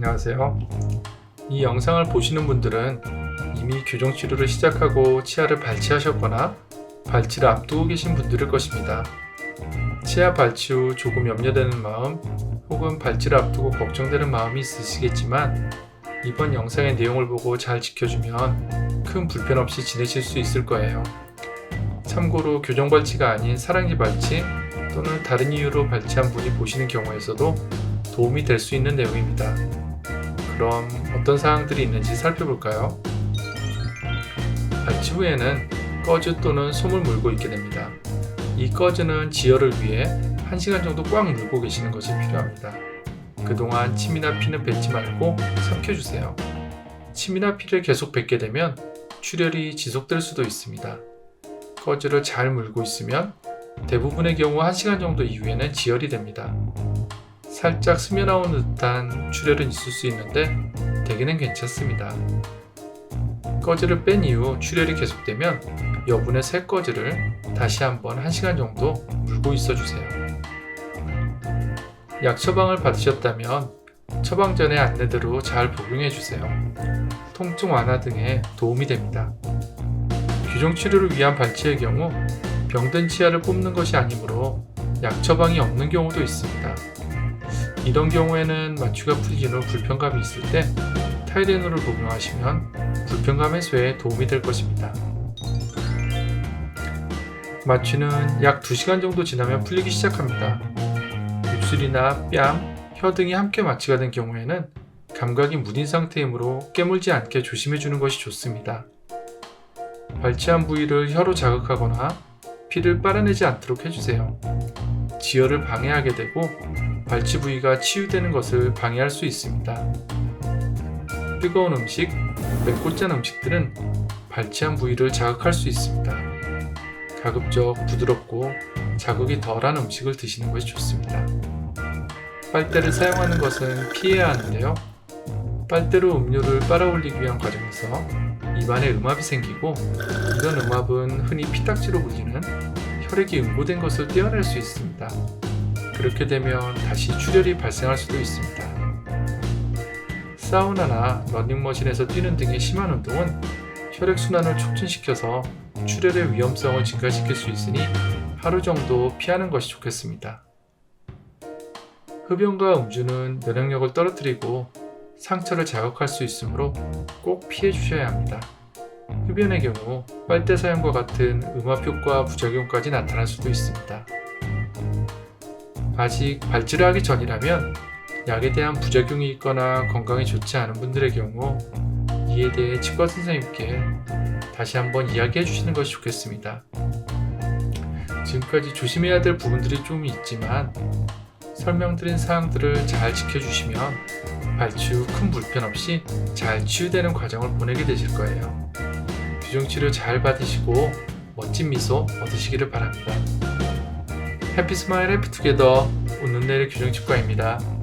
안녕하세요. 이 영상을 보시는 분들은 이미 교정 치료를 시작하고 치아를 발치하셨거나 발치를 앞두고 계신 분들일 것입니다. 치아 발치 후 조금 염려되는 마음 혹은 발치를 앞두고 걱정되는 마음이 있으시겠지만 이번 영상의 내용을 보고 잘 지켜주면 큰 불편 없이 지내실 수 있을 거예요. 참고로 교정 발치가 아닌 사랑니 발치 또는 다른 이유로 발치한 분이 보시는 경우에서도 도움이 될 수 있는 내용입니다. 그럼 어떤 사항들이 있는지 살펴볼까요? 발치 후에는 꺼즈 또는 솜을 물고 있게 됩니다. 이 꺼즈는 지혈을 위해 1시간 정도 꽉 물고 계시는 것이 필요합니다. 그동안 침이나 피는 뱉지 말고 삼켜주세요. 침이나 피를 계속 뱉게 되면 출혈이 지속될 수도 있습니다. 꺼즈를 잘 물고 있으면 대부분의 경우 1시간 정도 이후에는 지혈이 됩니다. 살짝 스며나온 듯한 출혈은 있을 수 있는데 대개는 괜찮습니다. 꺼즈를 뺀 이후 출혈이 계속되면 여분의 새 꺼즈를 다시 한번 1시간 정도 물고 있어 주세요. 약 처방을 받으셨다면 처방 전의 안내대로 잘 복용해 주세요. 통증 완화 등에 도움이 됩니다. 규정 치료를 위한 발치의 경우 병든 치아를 뽑는 것이 아니므로 약 처방이 없는 경우도 있습니다. 이런 경우에는 마취가 후 불편감이 있을 때 타이레놀을 복용하시면 불편감 해소에 도움이 될 것입니다. 마취는 약 2시간 정도 지나면 풀리기 시작합니다. 입술이나 뺨, 혀 등이 함께 마취가 된 경우에는 감각이 무딘 상태이므로 깨물지 않게 조심해 주는 것이 좋습니다. 발치한 부위를 혀로 자극하거나 피를 빨아내지 않도록 해주세요. 지혈을 방해하게 되고 발치 부위가 치유되는 것을 방해할 수 있습니다. 뜨거운 음식, 맵고 짠 음식들은 발치한 부위를 자극할 수 있습니다. 가급적 부드럽고 자극이 덜한 음식을 드시는 것이 좋습니다. 빨대를 사용하는 것은 피해야 하는데요. 빨대로 음료를 빨아올리기 위한 과정에서 입안에 음압이 생기고 이런 음압은 흔히 피딱지로 불리는 혈액이 응고된 것을 떼어낼 수 있습니다. 그렇게 되면 다시 출혈이 발생할 수도 있습니다. 사우나나 러닝머신에서 뛰는 등의 심한 운동은 혈액순환을 촉진시켜서 출혈의 위험성을 증가시킬 수 있으니 하루 정도 피하는 것이 좋겠습니다. 흡연과 음주는 면역력을 떨어뜨리고 상처를 자극할 수 있으므로 꼭 피해 주셔야 합니다. 흡연의 경우 빨대 사용과 같은 음압 효과 부작용까지 나타날 수도 있습니다. 아직 발치를 하기 전이라면 약에 대한 부작용이 있거나 건강에 좋지 않은 분들의 경우 이에 대해 치과 선생님께 다시 한번 이야기해 주시는 것이 좋겠습니다. 지금까지 조심해야 될 부분들이 좀 있지만 설명드린 사항들을 잘 지켜주시면 발치 후 큰 불편 없이 잘 치유되는 과정을 보내게 되실 거예요. 규정 치료 잘 받으시고 멋진 미소 얻으시기를 바랍니다. 해피 스마일 해피 투게더 웃는 내일 규정치과입니다.